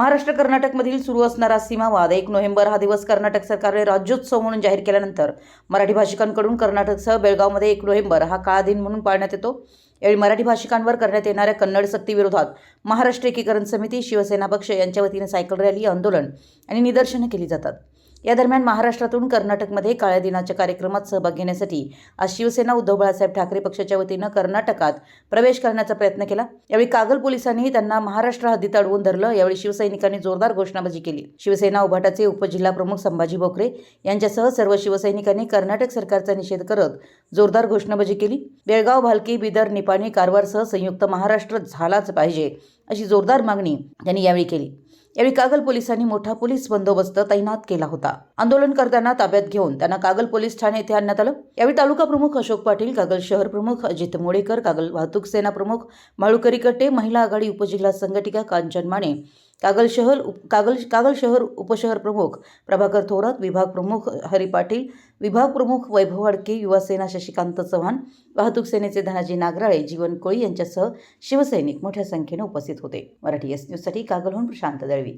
महाराष्ट्र कर्नाटकमधील सुरू असणारा सीमावाद एक नोव्हेंबर हा दिवस कर्नाटक सरकारने राज्योत्सव म्हणून जाहीर केल्यानंतर मराठी भाषिकांकडून कर्नाटकसह बेळगावमध्ये एक नोव्हेंबर हा काळा दिन म्हणून पाळण्यात येतो. यावेळी मराठी भाषिकांवर करण्यात येणाऱ्या कन्नड सक्तीविरोधात महाराष्ट्र एकीकरण समिती शिवसेना पक्ष यांच्या वतीने सायकल रॅली आंदोलन आणि निदर्शनं केली जातात. या दरम्यान महाराष्ट्रातून कर्नाटकमध्ये काळ्या दिनाच्या कार्यक्रमात सहभाग घेण्यासाठी आज शिवसेना उद्धव बाळासाहेब ठाकरे पक्षाच्या वतीनं कर्नाटकात प्रवेश करण्याचा प्रयत्न केला. यावेळी कागल पोलिसांनी त्यांना महाराष्ट्र हद्दीत अडवून धरलं. यावेळी शिवसैनिकांनी जोरदार घोषणाबाजी केली. शिवसेना उभाटाचे उपजिल्हा प्रमुख संभाजी बोकरे यांच्यासह सर्व शिवसैनिकांनी कर्नाटक सरकारचा निषेध करत जोरदार घोषणाबाजी केली. बेळगाव भालकी बिदर निपाणी कारवारसह संयुक्त महाराष्ट्र झालाच पाहिजे अशी जोरदार मागणी त्यांनी यावेळी केली. यावेळी कागल पोलिसांनी मोठा पोलीस बंदोबस्त तैनात केला होता. आंदोलनकर्त्यांना ताब्यात घेऊन त्यांना कागल पोलीस ठाणे येथे आणण्यात आलं. यावेळी तालुका प्रमुख अशोक पाटील कागल शहर प्रमुख अजित मोडेकर कागल वाहतूक सेना प्रमुख माळुकरी कटे महिला आघाडी उपजिल्हा संघटिका कांचन माने कागल शहर उप कागल कागल शहर उपशहर प्रमुख प्रभाकर थोरात विभाग प्रमुख हरी पाटील विभाग प्रमुख वैभव वाडके युवासेना शशिकांत चव्हाण वाहतूक सेनेचे धनाजी नागराळे जीवन कोळी यांच्यासह शिवसैनिक मोठ्या संख्येने उपस्थित होते. मराठी एस न्यूजसाठी कागलहून प्रशांत दळवी.